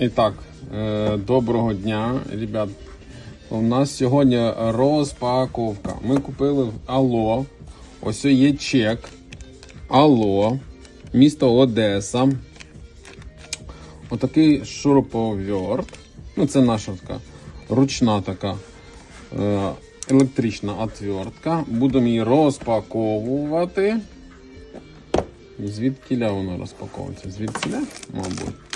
І так, е, доброго дня, ребят. У нас сьогодні розпаковка. Ми купили Алло. Ось є чек. Алло. Місто Одеса. Отакий шуруповерт. Ну, це наша така ручна така е, електрична отвертка. Будемо її розпаковувати. Звідкіля воно розпаковується? Звідкіля, мабуть.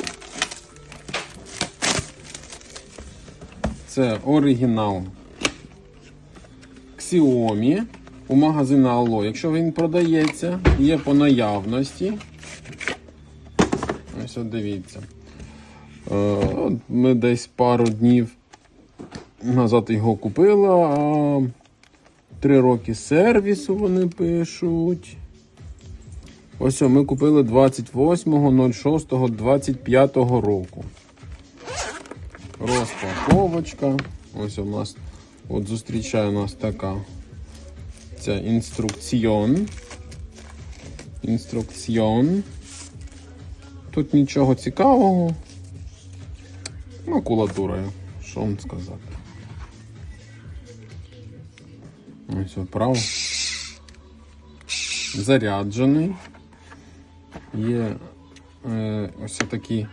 Це оригінал Xiaomi у магазині Allo. Якщо він продається, є по наявності. Ось от дивіться. Е, Ми десь пару днів назад його купили, три роки сервісу вони пишуть. Ось ми купили 28.06.25 року. Розпаковочка. Ось у нас от зустрічає нас така ця інструкціон. Інструкціон. Тут нічого цікавого. Макулатура, що вам сказати. Ось оправ. Заряджений. Є е, ось такі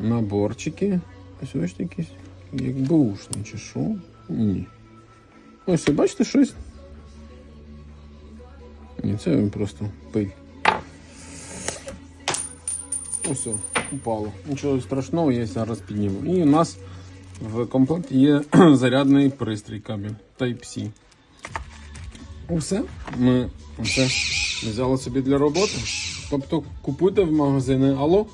наборчики. Ось ось якісь, як бушні чи що? Ні. Ось, бачите щось? Ні, це просто пиль. Ось, упало. Нічого страшного, я зараз підніму. І у нас в комплекті є зарядний пристрій кабель Type-C. Усе. Ми це взяли собі для роботи. Тобто купуйте в магазини Алло.